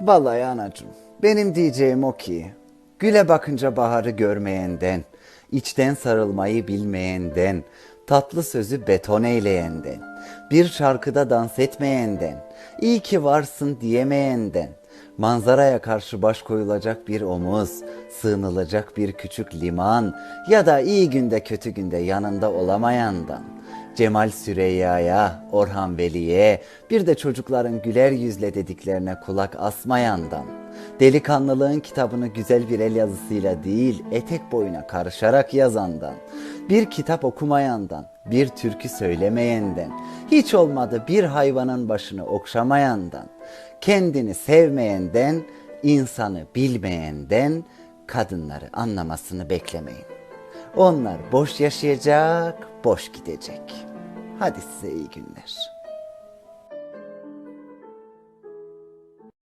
Vallahi anacığım, benim diyeceğim o ki, güle bakınca baharı görmeyenden, içten sarılmayı bilmeyenden, tatlı sözü beton eyleyenden, bir şarkıda dans etmeyenden, iyi ki varsın diyemeyenden, manzaraya karşı baş koyulacak bir omuz, sığınılacak bir küçük liman ya da iyi günde kötü günde yanında olamayandan, Cemal Süreyya'ya, Orhan Veli'ye, bir de çocukların güler yüzle dediklerine kulak asmayandan, delikanlılığın kitabını güzel bir el yazısıyla değil, etek boyuna karışarak yazandan, bir kitap okumayandan, bir türkü söylemeyenden, hiç olmadı bir hayvanın başını okşamayandan, kendini sevmeyenden, insanı bilmeyenden, kadınları anlamasını beklemeyin. Onlar boş yaşayacak, boş gidecek. Hadi size iyi günler.